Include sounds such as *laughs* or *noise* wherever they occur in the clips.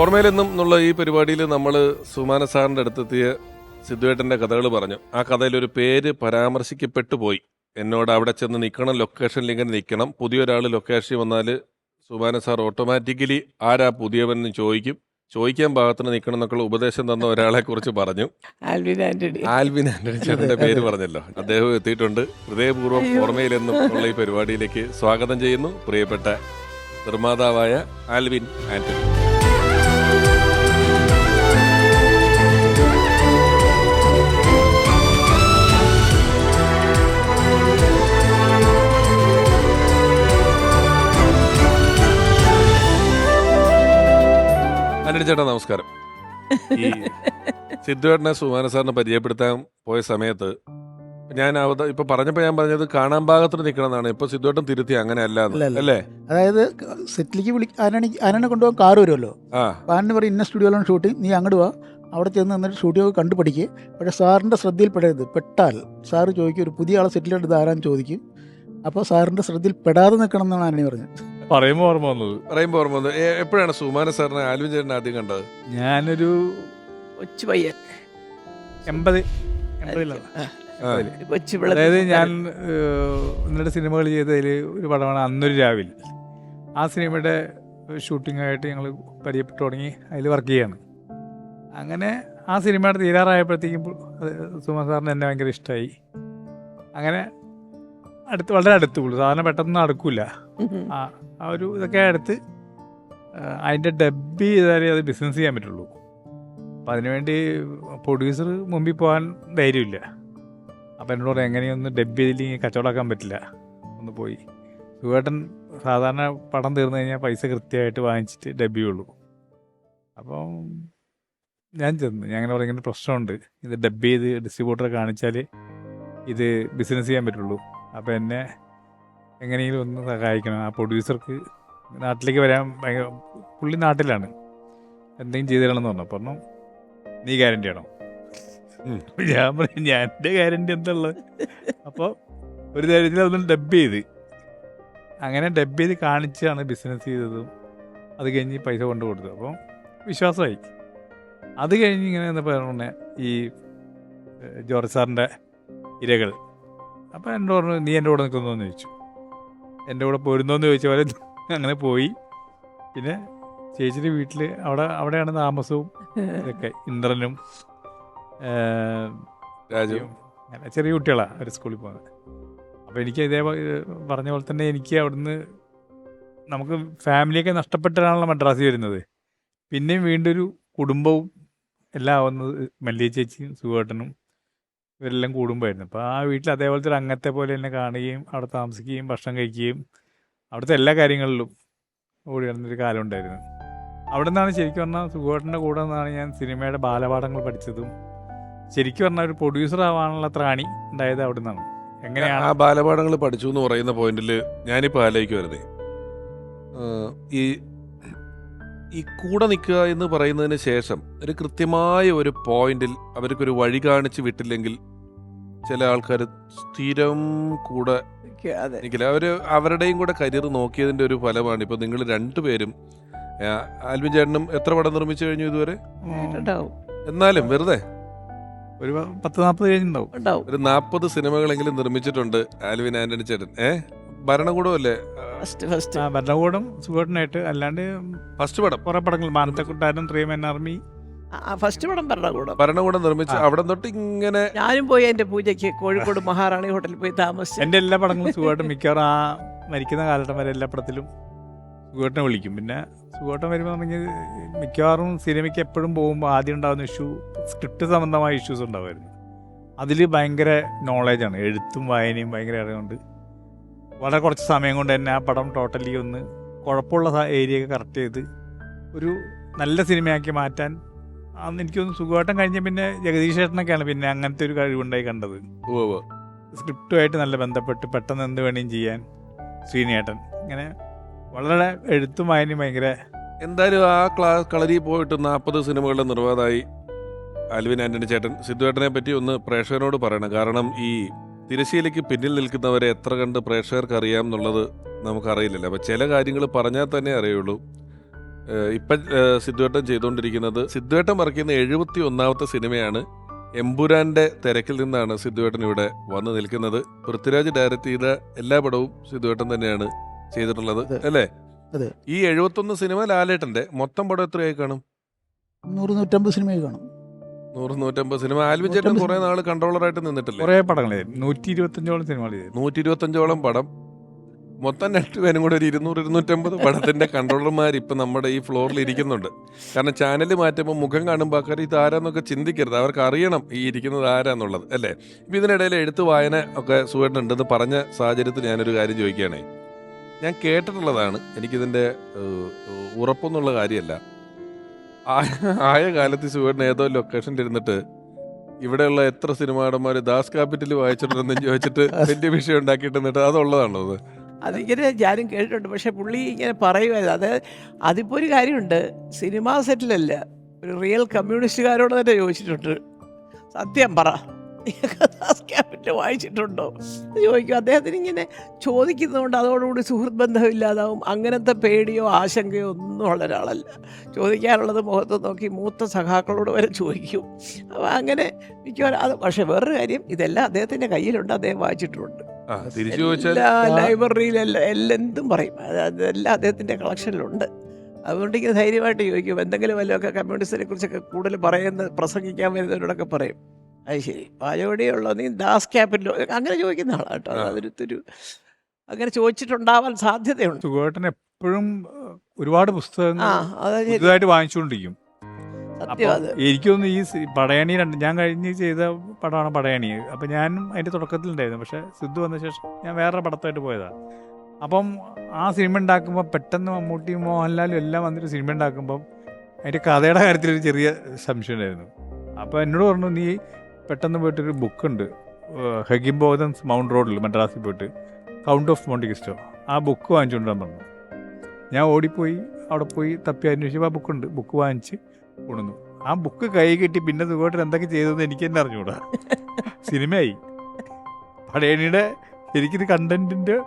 ഓർമ്മയിലെന്നും എന്നുള്ള ഈ പരിപാടിയിൽ നമ്മൾ സുമാന സാറിന്റെ അടുത്തെത്തിയ സിദ്ധുവേട്ടന്റെ കഥകൾ പറഞ്ഞു. ആ കഥയിൽ ഒരു പേര് പരാമർശിക്കപ്പെട്ടു പോയി. എന്നോട് അവിടെ ചെന്ന് നിൽക്കണം ലൊക്കേഷനിൽ ഇങ്ങനെ നിൽക്കണം. പുതിയൊരാൾ ലൊക്കേഷനിൽ വന്നാൽ സുമാന സാർ ഓട്ടോമാറ്റിക്കലി ആരാ പുതിയവൻ എന്ന് ചോദിക്കും. ചോദിക്കാൻ ഭാഗത്തിന് നിൽക്കണം എന്നൊക്കെ ഉപദേശം തന്ന ഒരാളെ കുറിച്ച് പറഞ്ഞു. ആൽവിൻ ആന്റണി. ആൽവിൻ ആന്റണി ചേട്ടന്റെ പേര് പറഞ്ഞല്ലോ. അദ്ദേഹം എത്തിയിട്ടുണ്ട്. ഹൃദയപൂർവം ഓർമ്മയിലെന്നും ഉള്ള ഈ പരിപാടിയിലേക്ക് സ്വാഗതം ചെയ്യുന്നു. പ്രിയപ്പെട്ട നിർമ്മാതാവായ ആൽവിൻ ആന്റണി. ആന്റണി ചേട്ടാ നമസ്കാരം. ഈ സിദ്ധുവേട്ടനെ സുമാന സാറിനെ പരിചയപ്പെടുത്താൻ പോയ സമയത്ത് ഞാൻ അവത ഇപ്പൊ പറഞ്ഞപ്പോ ഞാൻ പറഞ്ഞത് കാണാൻ ഭാഗത്തിന് നിൽക്കണം എന്നാണ്. ഇപ്പൊ സിദ്ധുവേട്ടൻ തിരുത്തി അങ്ങനെ അല്ല, അല്ലേ? അതായത് സെറ്റിലേക്ക് വിളി ആനണി കൊണ്ടുപോകാൻ കാർ വരുമല്ലോ. ആ. ആനന് പറയും ഇന്ന സ്റ്റുഡിയോയിലാണ് ഷൂട്ടിംഗ് നീ അങ്ങോട്ട് വാ. അവിടെ ചെന്ന് നിന്നിട്ട് സ്റ്റുഡിയോ കണ്ടു പഠിക്കുക പക്ഷേ സാറിന്റെ ശ്രദ്ധയിൽപ്പെടരുത്. പെട്ടാൽ സാറ് ചോദിക്കും ഒരു പുതിയ ആളെ സെറ്റിലായിട്ട് എടുത്ത് ചോദിക്കും. അപ്പോൾ സാറിന്റെ ശ്രദ്ധയിൽ പെടാതെ നിൽക്കണം എന്നാണ് ആനണി പറഞ്ഞത്. പറയുമ്പോൾ ഓർമ്മ വന്നത്. പറയുമ്പോ ഓർമ്മ വന്നത്. എ- എപ്പോഴാണ് സുമാന സാറിനെ ആൽവിൻ ചേട്ടനെ ആദ്യം കണ്ടത്? ഞാനൊരു കൊച്ചു പയ്യൻ. എൺപത് എൺപതിലാണ്. ആ, അതായത് ഞാൻ ഒന്നിട്ട് സിനിമകൾ ചെയ്തതിൽ ഒരു പടമാണ് അന്നൊരു രാവിലെ ആ സിനിമയുടെ ഷൂട്ടിങ്ങായിട്ട് ഞങ്ങൾ പരിചയപ്പെട്ടു തുടങ്ങി അതിൽ വർക്ക് ചെയ്യാണ്. അങ്ങനെ ആ സിനിമയുടെ തീരാറായപ്പോഴത്തേക്കും സുമ സാറിന് എന്നെ ഭയങ്കര ഇഷ്ടമായി. അങ്ങനെ അടുത്ത് വളരെ അടുത്ത് പുള്ളി സാധാരണ പെട്ടെന്ന് നടക്കൂല ആ ആ ഒരു ഇതൊക്കെ അടുത്ത് അതിന്റെ ഡബ്ബി ചെയ്താലേ അത് ബിസിനസ് ചെയ്യാൻ പറ്റുള്ളൂ. അപ്പം അതിനുവേണ്ടി പ്രൊഡ്യൂസർ മുമ്പിൽ പോകാൻ ധൈര്യമില്ല. അപ്പം എന്നോട് പറയും, എങ്ങനെയൊന്ന് ഡബ് ചെയ്തില്ലെങ്കിൽ കച്ചവടമാക്കാൻ പറ്റില്ല. ഒന്ന് പോയി. സുഖേട്ടൻ സാധാരണ പടം തീർന്നു കഴിഞ്ഞാൽ പൈസ കൃത്യമായിട്ട് വാങ്ങിച്ചിട്ട് ഡബ് ചെയ്യുള്ളൂ അപ്പം ഞാൻ ചെന്നു ഞാൻ അങ്ങനെ പറയുന്ന പ്രശ്നമുണ്ട്. ഇത് ഡബ് ചെയ്ത് ഡിസ്ട്രിബ്യൂട്ടറെ കാണിച്ചാൽ ഇത് ബിസിനസ് ചെയ്യാൻ പറ്റുള്ളൂ. അപ്പം എന്നെ എങ്ങനെയെങ്കിലും ഒന്ന് സഹായിക്കണം. ആ പ്രൊഡ്യൂസർക്ക് നാട്ടിലേക്ക് വരാൻ ഭയങ്കര പുള്ളി നാട്ടിലാണ്. എന്തെങ്കിലും ചെയ്തു തരണമെന്ന് പറഞ്ഞു. പറഞ്ഞു നീ ഗ്യാരണ്ടി ആണോ. ഞാൻ പറയും ഞാൻ എന്റെ ഗ്യാരണ്ടി എന്തുള്ളത് അപ്പോൾ ഒരു കാര്യത്തിൽ അതൊന്ന് ഡബ് ചെയ്ത്. അങ്ങനെ ഡബ് ചെയ്ത് കാണിച്ചാണ് ബിസിനസ് ചെയ്തതും അത് കഴിഞ്ഞ് പൈസ കൊണ്ടു കൊടുത്തത്. അപ്പോൾ വിശ്വാസമായി. അത് കഴിഞ്ഞ് ഇങ്ങനെ എന്താ പറഞ്ഞ ഈ ജോർജ് സാറിന്റെ ഇരകൾ. അപ്പോൾ എന്നോട് പറഞ്ഞു നീ എന്റെ കൂടെ നിൽക്കുന്നോന്ന് ചോദിച്ചു. എന്റെ കൂടെ പോരുന്നോന്ന് ചോദിച്ച പോലെ അങ്ങനെ പോയി. പിന്നെ ചേച്ചിയുടെ വീട്ടിൽ അവിടെ അവിടെയാണ് താമസവും ഇതൊക്കെ ഇന്ദ്രനും രാജുവും. അങ്ങനെ ചെറിയ കുട്ടികളാണ് അവർ സ്കൂളിൽ പോകുന്നത്. അപ്പോൾ എനിക്ക് ഇതേ പറഞ്ഞ പോലെ തന്നെ എനിക്ക് അവിടുന്ന് നമുക്ക് ഫാമിലിയൊക്കെ നഷ്ടപ്പെട്ടാണല്ലോ മദ്രാസിൽ വരുന്നത്. പിന്നെയും വീണ്ടൊരു ഒരു കുടുംബവും എല്ലാം ആവുന്നത് മല്ലിയ ചേച്ചിയും സുഖേട്ടനും ഇവരെല്ലാം കൂടുമ്പോഴായിരുന്നു അപ്പോൾ ആ വീട്ടിൽ അതേപോലത്തെ ഒരു അംഗത്തെ പോലെ തന്നെ കാണുകയും അവിടെ താമസിക്കുകയും ഭക്ഷണം കഴിക്കുകയും അവിടുത്തെ എല്ലാ കാര്യങ്ങളിലും ഓടി നടന്നൊരു കാലം ഉണ്ടായിരുന്നു. അവിടെ നിന്നാണ് ശരിക്കും പറഞ്ഞാൽ സുഖേട്ടന്റെ കൂടെ നിന്നാണ് ഞാൻ സിനിമയുടെ ബാലപാഠങ്ങൾ പഠിച്ചതും. ശരിക്കും പറഞ്ഞാൽ ഒരു പ്രൊഡ്യൂസർ ആവാനുള്ള ത്രാണി ഉണ്ടായത് അവിടെ നിന്നാണ് എങ്ങനെയാണ്? ആ ബാലപാഠങ്ങൾ പഠിച്ചു എന്ന് പറയുന്ന പോയിന്റിൽ ഞാനിപ്പോൾ ആലോചിക്കുമായിരുന്നേ ഈ ഈ കൂടെ നിൽക്കുക എന്ന് പറയുന്നതിന് ശേഷം ഒരു കൃത്യമായ ഒരു പോയിന്റിൽ അവർക്കൊരു വഴി കാണിച്ച് വിട്ടില്ലെങ്കിൽ ചില ആൾക്കാർ സ്ഥിരം കൂടെ അവർ അവരുടെയും കൂടെ കരിയർ നോക്കിയതിന്റെ ഒരു ഫലമാണ്. ഇപ്പൊ നിങ്ങൾ രണ്ടുപേരും ആൽബിൻ ആൽവിൻ ചേട്ടനും എത്ര പടം നിർമ്മിച്ചു കഴിഞ്ഞു ഇതുവരെ? എന്നാലും വെറുതെ. ഒരു പത്ത് നാൽപ്പത് കഴിഞ്ഞിട്ടുണ്ടാവും. ഒരു നാൽപ്പത് സിനിമകളെങ്കിലും നിർമ്മിച്ചിട്ടുണ്ട് ആൽവിൻ ആന്റണി ചേട്ടൻ. ഏ? ഫസ്റ്റ് ആ ഭരണകൂടം സുഖേട്ടനായിട്ട് അല്ലാണ്ട് ഫസ്റ്റ് പടം. കുറെ പടങ്ങൾ. മാനത്തക്കുട്ടാരൻ ത്രീ മെൻ ആർമി ഫസ്റ്റ് പടം ഭരണകൂടം. ഭരണകൂടം നിർമ്മിച്ച് അവിടെ തൊട്ട് ഇങ്ങനെ ഞാനും പോയി എന്റെ പൂജയ്ക്ക് കോഴിക്കോട് മഹാറാണി ഹോട്ടലിൽ പോയി താമസിച്ചു. എന്റെ എല്ലാ പടങ്ങളും സുഖമായിട്ട് മിക്കവാറും ആ മരിക്കുന്ന കാലഘട്ടം വരെ എല്ലാ പടത്തിലും സുഖേട്ടനെ വിളിക്കും. പിന്നെ സുഖേട്ടൻ വരുമ്പോൾ പറഞ്ഞാൽ മിക്കവാറും സിനിമയ്ക്ക് എപ്പോഴും പോകുമ്പോൾ ആദ്യം ഉണ്ടാകുന്ന ഇഷ്യൂ സ്ക്രിപ്റ്റ് സംബന്ധമായ ഇഷ്യൂസ് ഉണ്ടാവുമായിരുന്നു. അതിൽ ഭയങ്കര നോളേജാണ് എഴുത്തും വായനയും ഭയങ്കര അറിവുണ്ട്. വളരെ കുറച്ച് സമയം കൊണ്ട് തന്നെ ആ പടം ടോട്ടലി ഒന്ന് കുഴപ്പമുള്ള ഏരിയ ഒക്കെ കറക്റ്റ് ചെയ്ത് ഒരു നല്ല സിനിമയാക്കി മാറ്റാൻ അന്ന് എനിക്കൊന്ന് സുഖമായിട്ടും കഴിഞ്ഞ പിന്നെ ജഗദീഷ് ചേട്ടനൊക്കെയാണ് പിന്നെ അങ്ങനത്തെ ഒരു കഴിവുണ്ടായി കണ്ടത്. ഓ ഓ സ്ക്രിപ്റ്റുമായിട്ട് നല്ല ബന്ധപ്പെട്ട് പെട്ടെന്ന് എന്ത് വേണേലും ചെയ്യാൻ ശ്രീനേട്ടൻ ഇങ്ങനെ വളരെ എഴുത്തും വായനയും ഭയങ്കര എന്തായാലും ആ ക്ലാ കളരി പോയിട്ട് നാൽപ്പത് സിനിമകളുടെ നിർവാതായി ആൽവിൻ ആന്റണി ചേട്ടൻ. സിദ്ധുവേട്ടനെ പറ്റി ഒന്ന് പ്രേക്ഷകനോട് പറയണം. കാരണം ഈ തിരശ്ശീലയ്ക്ക് പിന്നിൽ നിൽക്കുന്നവരെ എത്ര കണ്ട് പ്രേക്ഷകർക്ക് അറിയാം എന്നുള്ളത് നമുക്കറിയില്ലല്ലോ. അപ്പം ചില കാര്യങ്ങൾ പറഞ്ഞാൽ തന്നെ അറിയുള്ളൂ. ഇപ്പം സിദ്ധുവേട്ടം സിദ്ധുവേട്ടൻ ചെയ്തുകൊണ്ടിരിക്കുന്നത് സിദ്ധുവേട്ടൻ വർക്ക് ചെയ്യുന്ന എഴുപത്തി ഒന്നാമത്തെ സിനിമയാണ് എമ്പുരാന്റെ തിരക്കിൽ നിന്നാണ് സിദ്ധുവേട്ടൻ ഇവിടെ വന്നു നിൽക്കുന്നത്. പൃഥ്വിരാജ് ഡയറക്റ്റ് ചെയ്ത എല്ലാ പടവും സിദ്ധുവേട്ടൻ തന്നെയാണ് ചെയ്തിട്ടുള്ളത് അല്ലേ? അതെ. ഈ എഴുപത്തൊന്ന് സിനിമ ലാലേട്ടന്റെ മൊത്തം പടം എത്രയായി കാണും? നൂറ് നൂറ്റമ്പത് സിനിമയായി കാണും. നൂറ് നൂറ്റമ്പത് സിനിമ. ആൽവിൻ ചേട്ടൻ കുറെ നാൾ കൺട്രോളറായിട്ട് നിന്നിട്ടില്ലേ? കുറേ പടങ്ങൾ നൂറ്റി ഇരുപത്തഞ്ചോളം സിനിമകൾ നൂറ്റി ഇരുപത്തഞ്ചോളം പടം. മൊത്തം രണ്ടുപേരും കൂടെ ഒരു ഇരുന്നൂറ് ഇരുന്നൂറ്റമ്പത് പടത്തിന്റെ കൺട്രോളർമാർ ഇപ്പൊ നമ്മുടെ ഈ ഫ്ലോറിൽ ഇരിക്കുന്നുണ്ട്. കാരണം ചാനൽ മാറ്റുമ്പോൾ മുഖം കാണുമ്പോൾ ആൾക്കാർ ഇത് ആരാന്നൊക്കെ ചിന്തിക്കരുത്. അവർക്ക് അറിയണം ഈ ഇരിക്കുന്നത് ആരാന്നുള്ളത് അല്ലേ? ഇപ്പൊ ഇതിനിടയിൽ എഴുത്ത് വായന ഒക്കെ സുഖമായിട്ടുണ്ടെന്ന് പറഞ്ഞ സാഹചര്യത്തിൽ ഞാനൊരു കാര്യം ചോദിക്കുകയാണേ. ഞാൻ കേട്ടിട്ടുള്ളതാണ് എനിക്കിതിന്റെ ഉറപ്പൊന്നുള്ള കാര്യമല്ല. ആയ കാലത്ത് സുഖേട്ടൻ ഏതോ ലൊക്കേഷനിൽ ഇരുന്നിട്ട് ഇവിടെയുള്ള എത്ര സിനിമാടന്മാർ ദാസ് ക്യാപിറ്റൽ വായിച്ചിട്ടുണ്ടെന്ന് ചോദിച്ചിട്ട് *laughs* വലിയ വിഷയം ഉണ്ടാക്കിയിട്ട് എന്നിട്ട് അതുള്ളതാണോ അത്? അതിങ്ങനെ ഞാനും കേട്ടിട്ടുണ്ട്. പക്ഷെ പുള്ളി ഇങ്ങനെ പറയുമായിരുന്നു അത് അതിപ്പോൾ ഒരു കാര്യമുണ്ട്. സിനിമാ സെറ്റിലല്ല. ഒരു റിയൽ കമ്മ്യൂണിസ്റ്റുകാരോട് തന്നെ ചോദിച്ചിട്ടുണ്ട്. സത്യം പറ. ക്യാപിറ്റൽ വായിച്ചിട്ടുണ്ടോ? ചോദിക്കും. അദ്ദേഹത്തിന് ഇങ്ങനെ ചോദിക്കുന്നതുകൊണ്ട് അതോടുകൂടി സുഹൃത്ത് ബന്ധമില്ലാതാവും. അങ്ങനത്തെ പേടിയോ ആശങ്കയോ ഒന്നും ഉള്ള ഒരാളല്ല. ചോദിക്കാനുള്ളത് മുഖത്ത് നോക്കി മൂത്ത സഖാക്കളോട് വരെ ചോദിക്കും. അപ്പോൾ അങ്ങനെ മിക്കവാറും അത് പക്ഷേ വേറൊരു കാര്യം ഇതെല്ലാം അദ്ദേഹത്തിന്റെ കയ്യിലുണ്ട്. അദ്ദേഹം വായിച്ചിട്ടുണ്ട്. തിരിച്ചു ചോദിച്ചാൽ എല്ലാ ലൈബ്രറിയിലെല്ലാം എല്ലാം എന്തും പറയും. അത് അതെല്ലാം അദ്ദേഹത്തിന്റെ കളക്ഷനിലുണ്ട് അതുകൊണ്ട് ഇങ്ങനെ ധൈര്യമായിട്ട് ചോദിക്കും എന്തെങ്കിലും വല്ലതൊക്കെ കമ്മ്യൂണിസ്റ്റിനെ കുറിച്ചൊക്കെ കൂടുതൽ പറയുന്ന പ്രസംഗിക്കാൻ വരുന്നവരോടൊക്കെ പറയും. അത് ശരി. പാചകടിയുള്ള നീ ദാസ് ക്യാപിറ്റലോ അങ്ങനെ ചോദിക്കുന്ന ആളാണ് കേട്ടോ. അതൊരുത്തൊരു അങ്ങനെ ചോദിച്ചിട്ടുണ്ടാവാൻ സാധ്യതയുണ്ട്. സുഖമായിട്ടൻ എപ്പോഴും ഒരുപാട് പുസ്തകങ്ങൾ പുതുതായിട്ട് വാങ്ങിച്ചുകൊണ്ടിരിക്കും. സത്യം അത്. എനിക്കൊന്ന് ഈ പടയണി രണ്ട് ഞാൻ കഴിഞ്ഞ് ചെയ്ത പടമാണ് പടയണി. അപ്പം ഞാനും അതിന്റെ തുടക്കത്തിലുണ്ടായിരുന്നു. പക്ഷേ സിദ്ധു വന്ന ശേഷം ഞാൻ വേറെ പടത്തായിട്ട് പോയതാണ് അപ്പം ആ സിനിമ ഉണ്ടാക്കുമ്പോൾ പെട്ടെന്ന് മമ്മൂട്ടിയും മോഹൻലാലും എല്ലാം വന്നിട്ട് സിനിമ ഉണ്ടാക്കുമ്പം അതിന്റെ കഥയുടെ കാര്യത്തിൽ ഒരു ചെറിയ സംശയം ഉണ്ടായിരുന്നു. അപ്പോൾ എന്നോട് പറഞ്ഞു നീ പെട്ടെന്ന് പോയിട്ടൊരു ബുക്കുണ്ട് ഹെഗിംബോധൻസ് മൗണ്ട് റോഡിൽ മദ്രാസിൽ പോയിട്ട് കൗണ്ട് ഓഫ് മോണ്ടിക്കിസ്റ്റോ ആ ബുക്ക് വാങ്ങിച്ചുകൊണ്ടാൻ പറഞ്ഞു. ഞാൻ ഓടിപ്പോയി അവിടെ പോയി തപ്പി അന്വേഷിച്ചപ്പോൾ ആ ബുക്കുണ്ട് ബുക്ക് വാങ്ങിച്ച് കൊണ്ടുവന്നു. ആ ബുക്ക് കൈ കിട്ടി പിന്നെ സുഖമായിട്ട് എന്തൊക്കെ ചെയ്തതെന്ന് എനിക്ക് തന്നെ അറിഞ്ഞൂടാ. സിനിമയായി. പടയണിയുടെ ശരിക്കും കണ്ടന്റിന്റെ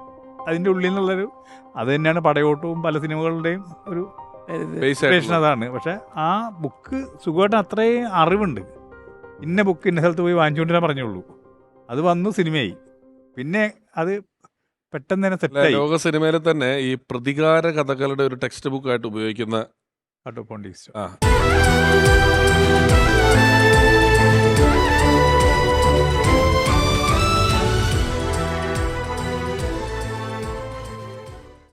അതിന്റെ ഉള്ളിൽ നിന്നുള്ളൊരു അത് തന്നെയാണ് പടയോട്ടവും പല സിനിമകളുടെയും ഒരു അതാണ്. പക്ഷെ ആ ബുക്ക് സുഖമായിട്ട് അത്രയും അറിവുണ്ട്. ഇന്ന ബുക്ക് ഇന്ന സ്ഥലത്ത് പോയി വാങ്ങിച്ചുകൊണ്ടിരാൻ പറഞ്ഞോളൂ പറഞ്ഞുള്ളൂ. അത് വന്നു സിനിമയായി. പിന്നെ അത് പെട്ടെന്ന് തന്നെ സെറ്റായി. ലോക സിനിമയിൽ തന്നെ ഈ പ്രതികാര കഥകളുടെ ഒരു ടെക്സ്റ്റ് ബുക്ക് ആയിട്ട് ഉപയോഗിക്കുന്ന കാട്ടോ ആ